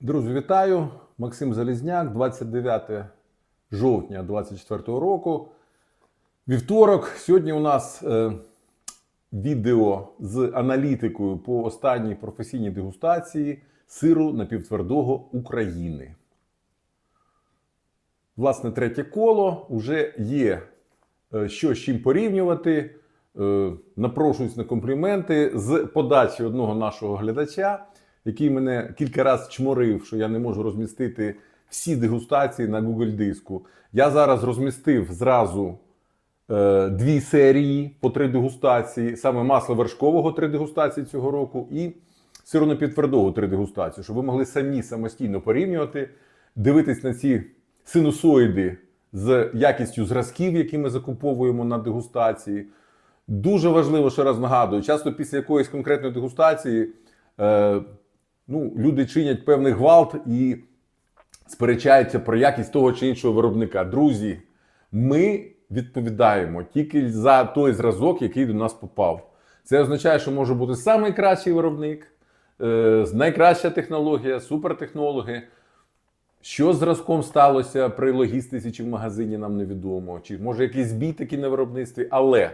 Друзі, вітаю! Максим Залізняк, 29 жовтня 2024 року. Вівторок. Сьогодні у нас е, відео з аналітикою по останній професійній дегустації сиру напівтвердого України. Власне, третє коло вже є е, що з чим порівнювати. Е, Напрошуюсь на компліменти з подачі одного нашого глядача, який мене кілька разів чморив, що я не можу розмістити всі дегустації на Google диску. Я зараз розмістив зразу е, дві серії по три дегустації, саме масло вершкового три дегустації цього року і сиронопідтвердого три дегустації, щоб ви могли самі самостійно порівнювати, дивитись на ці синусоїди з якістю зразків, які ми закуповуємо на дегустації. Дуже важливо, ще раз нагадую, часто після якоїсь конкретної дегустації е, ну, люди чинять певний гвалт і сперечаються про якість того чи іншого виробника. Друзі, ми відповідаємо тільки за той зразок, який до нас попав. Це означає, що може бути найкращий виробник, е, найкраща технологія, супертехнологи. Що з зразком сталося при логістиці чи в магазині, нам невідомо. Чи може якийсь збій такий на виробництві. Але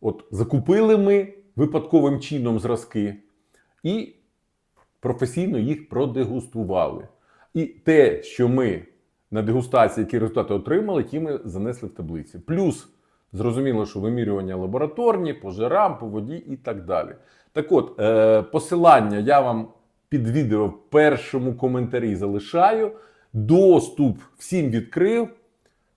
от закупили ми випадковим чином зразки і професійно їх продегустували. І те, що ми на дегустації, які результати отримали, ті ми занесли в таблиці. Плюс зрозуміло, що вимірювання лабораторні, по жирам, по воді і так далі. Так от, е, посилання я вам під відео в першому коментарі залишаю. Доступ всім відкрив.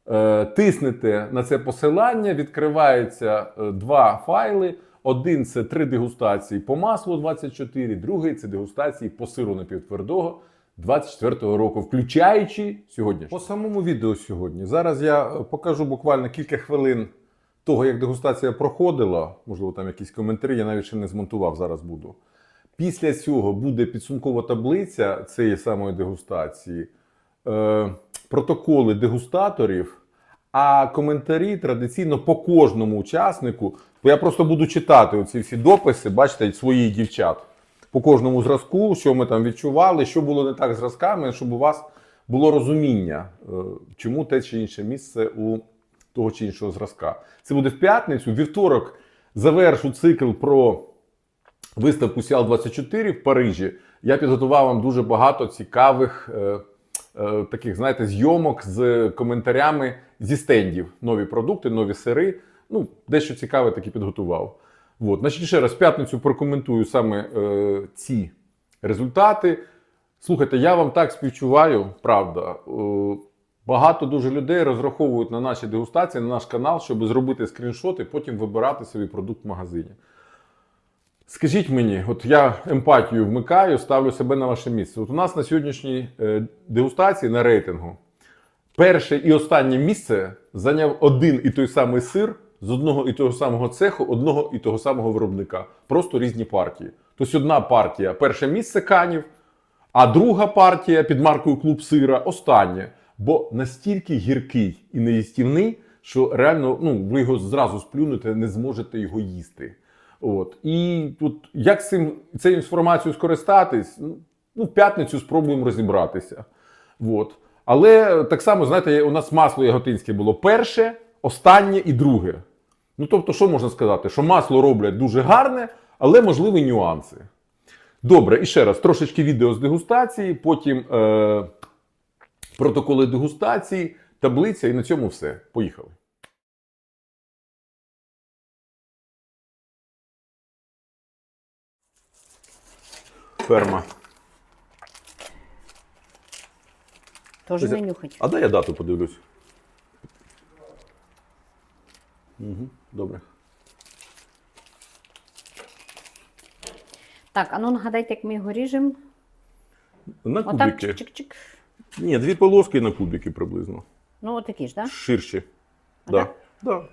Е, Тиснете на це посилання, відкриваються е, два файли. Один це три дегустації по маслу 24, другий це дегустації по сиру напівтвердого 24 року, включаючи сьогодні. По самому відео сьогодні. Зараз я е, покажу буквально кілька хвилин того, як дегустація проходила. Можливо, там якісь коментарі, я навіть ще не змонтував, зараз буду. Після цього буде підсумкова таблиця цієї самої дегустації, е, протоколи дегустаторів, а коментарі традиційно по кожному учаснику. Бо я просто буду читати оці всі дописи, бачите, своїх дівчат по кожному зразку, що ми там відчували, що було не так з зразками, щоб у вас було розуміння, е, чому те чи інше місце у того чи іншого зразка. Це буде в п'ятницю. Вівторок завершу цикл про виставку Сіал 24 в Парижі. Я підготував вам дуже багато цікавих е, таких, знаєте, зйомок з коментарями зі стендів. Нові продукти, нові сири. Ну, дещо цікаве таки підготував. От. Значить, ще раз, в п'ятницю прокоментую саме е, ці результати. Слухайте, я вам так співчуваю, правда. Е, багато дуже людей розраховують на наші дегустації, на наш канал, щоб зробити скріншоти, потім вибирати собі продукт в магазині. Скажіть мені, от я емпатію вмикаю, ставлю себе на ваше місце. От у нас на сьогоднішній е, дегустації на рейтингу перше і останнє місце зайняв один і той самий сир з одного і того самого цеху, одного і того самого виробника. Просто різні партії. Тобто одна партія перше місце канів, а друга партія під маркою Клуб сира останнє. Бо настільки гіркий і неїстівний, що реально ну, ви його зразу сплюнете, не зможете його їсти. От. І тут як цим, цією інформацією скористатись, ну, в п'ятницю спробуємо розібратися. От. Але так само, знаєте, у нас масло яготинське було перше, останнє і друге. Ну, тобто, що можна сказати? Що масло роблять дуже гарне, але можливі нюанси. Добре, і ще раз, трошечки відео з дегустації, потім е, протоколи дегустації, таблиця, і на цьому все. Поїхали. Ферма. Тоже Це- не нюхать. А дай я дату подивлюсь. Угу, добре. Так, а ну нагадайте, як ми його ріжемо. На кубики. чик-чик-чик. Ні, дві полоски на кубики приблизно. Ну, отакі ж, так? Ширші. Да. Да.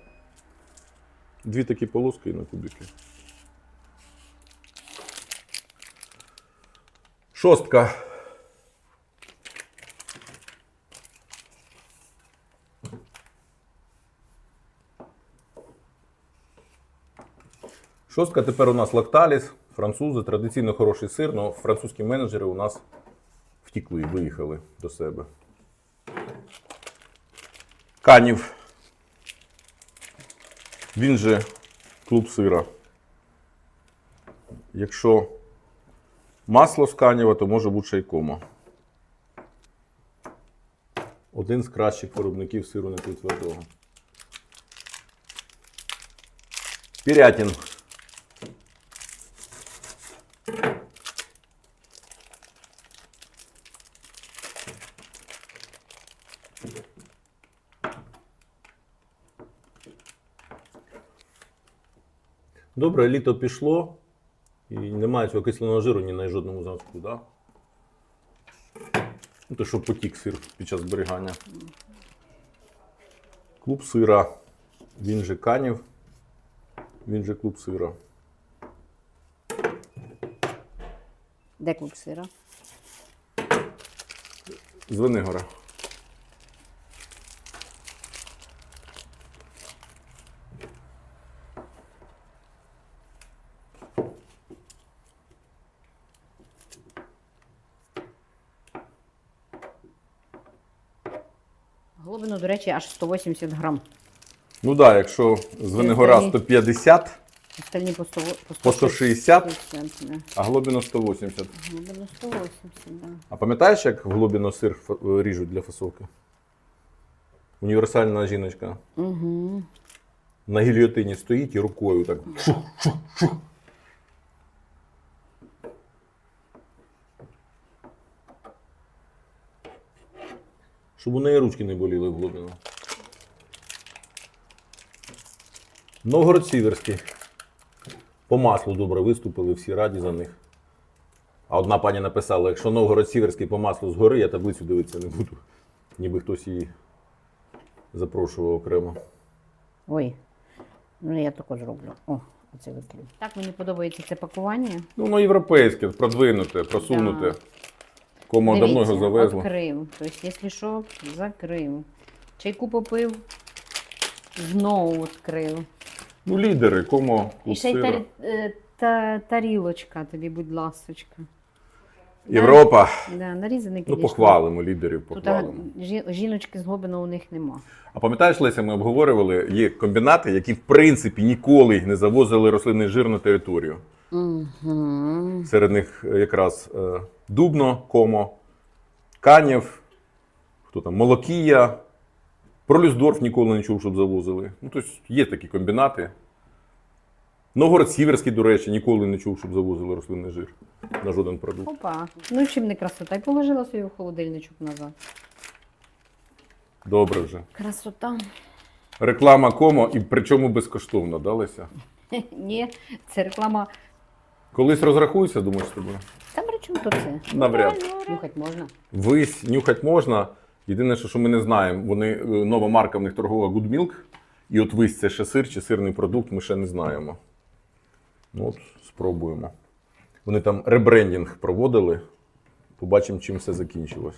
Дві такі полоски на кубики. Шостка. Шостка тепер у нас лакталіс, французи, традиційно хороший сир, але французькі менеджери у нас втікли, виїхали до себе. Канів. Він же клуб сира. Якщо масло з канєва, то може бути ще й кома. Один з кращих виробників сиру напівтвердого. Пірятін. Добре, літо пішло і немає цього кисленого жиру ні на жодному зразку, да? Ну, то що потік сир під час зберігання. Клуб сира. Він же канів. Він же клуб сира. Де клуб сира? З Глибину, до речі, аж 180 грам. Ну так, да, якщо з Венигора 150, Остальні по 100, По 160? 160, да. а глобіно 180. Глибину 180, да. А пам'ятаєш, як глобіно сир фа- ріжуть для фасовки? Універсальна жіночка. Угу. На гільйотині стоїть і рукою так. шух, шух, шух. Щоб у неї ручки не боліли в глибину. Новгород Сіверський. По маслу добре виступили, всі раді за них. А одна пані написала: якщо Новгород Сіверський по маслу згори, я таблицю дивитися не буду. Ніби хтось її запрошував окремо. Ой. Ну, я також роблю. О, оце викрив. Так мені подобається це пакування. Ну, воно європейське, продвинуте, просунуте. Да. Кому давно його завезло. Відкрив. Тобто, якщо що, закрив. Чайку попив, знову відкрив. Ну, лідери, кому І ще й сира. тарі- е, та, тарілочка тобі, будь ласочка. Європа. Да, нарізаний, Ну, похвалимо лідерів, Тут а, похвалимо. жі- жіночки з глибина у них нема. А пам'ятаєш, Леся, ми обговорювали, є комбінати, які в принципі ніколи не завозили рослинний жир на територію. Угу. Серед них е, якраз е, Дубно, Комо, Канєв, хто там, Молокія. Про Люсдорф ніколи не чув, щоб завозили. Ну, тобто є такі комбінати. Новгород Сіверський, до речі, ніколи не чув, щоб завозили рослинний жир на жоден продукт. Опа. Ну чим не красота? І положила собі в холодильничок назад. Добре вже. Красота. Реклама Комо і причому безкоштовно далися. Ні, це реклама. Колись розрахуйся, думаєш з тобою. Та при чому тут це? Навряд. Нюхать можна. Вись, нюхать можна. Єдине, що, що ми не знаємо, вони е, нова марка в них торгова Good Milk. І от вись це ще сир чи сирний продукт, ми ще не знаємо. Ну от, спробуємо. Вони там ребрендінг проводили. Побачимо, чим все закінчилось.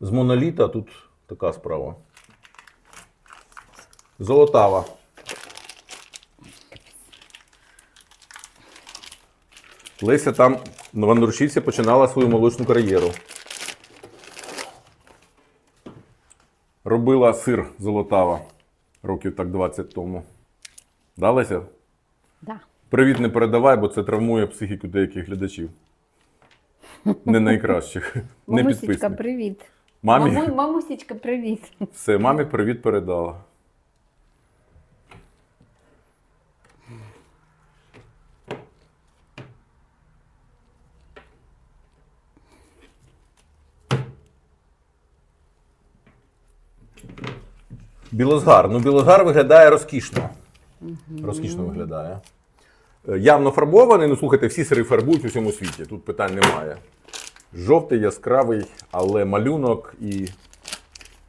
З моноліта тут така справа. Золотава. Леся там Вандрушівці починала свою молочну кар'єру. Робила сир золотава років так 20 тому. Да, Леся? Да. Привіт не передавай, бо це травмує психіку деяких глядачів. Не найкращих. Не привіт. Мамі, Маму, мамусічка, привіт. все, мамі привіт передала. Білозгар. Ну, білозгар виглядає розкішно. Розкішно виглядає. Е, Явно фарбований. Ну, слухайте, всі сири фарбують у всьому світі. Тут питань немає. Жовтий, яскравий, але малюнок і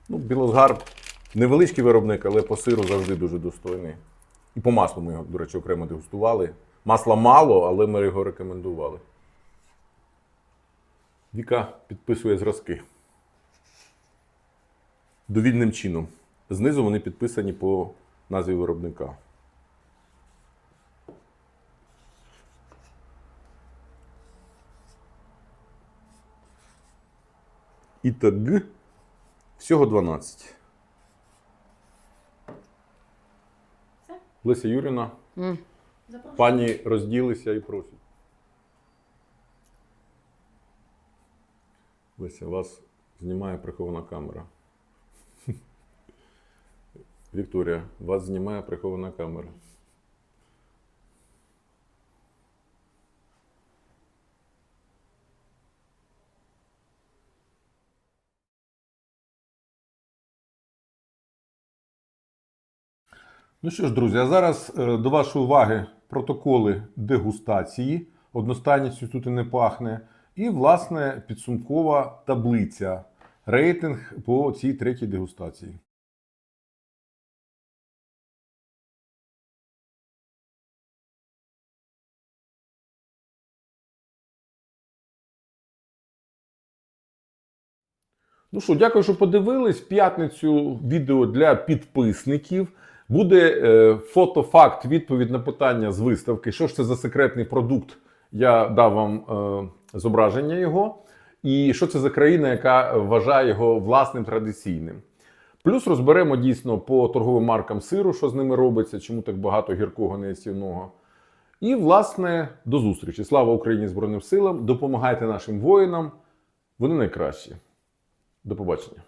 Ну, Білозгар невеличкий виробник, але по сиру завжди дуже достойний. І по маслу ми його, до речі, окремо дегустували. Масла мало, але ми його рекомендували. Віка підписує зразки. Довільним чином. Знизу вони підписані по назві виробника. І так. всього 12. Все? Леся Юріна. Mm. Пані розділися і просять. Леся, вас знімає прихована камера. Вікторія, вас знімає прихована камера. Ну що ж, друзі, а зараз е, до вашої уваги протоколи дегустації. Одностайністю тут і не пахне. І, власне, підсумкова таблиця. Рейтинг по цій третій дегустації. Ну що, дякую, що подивились. В п'ятницю відео для підписників. Буде е, фотофакт, відповідь на питання з виставки. Що ж це за секретний продукт? Я дав вам е, зображення його. І що це за країна, яка вважає його власним традиційним. Плюс розберемо дійсно по торговим маркам сиру, що з ними робиться, чому так багато гіркого неясівного. І, власне, до зустрічі. Слава Україні Збройним силам! Допомагайте нашим воїнам. Вони найкращі. До побачення.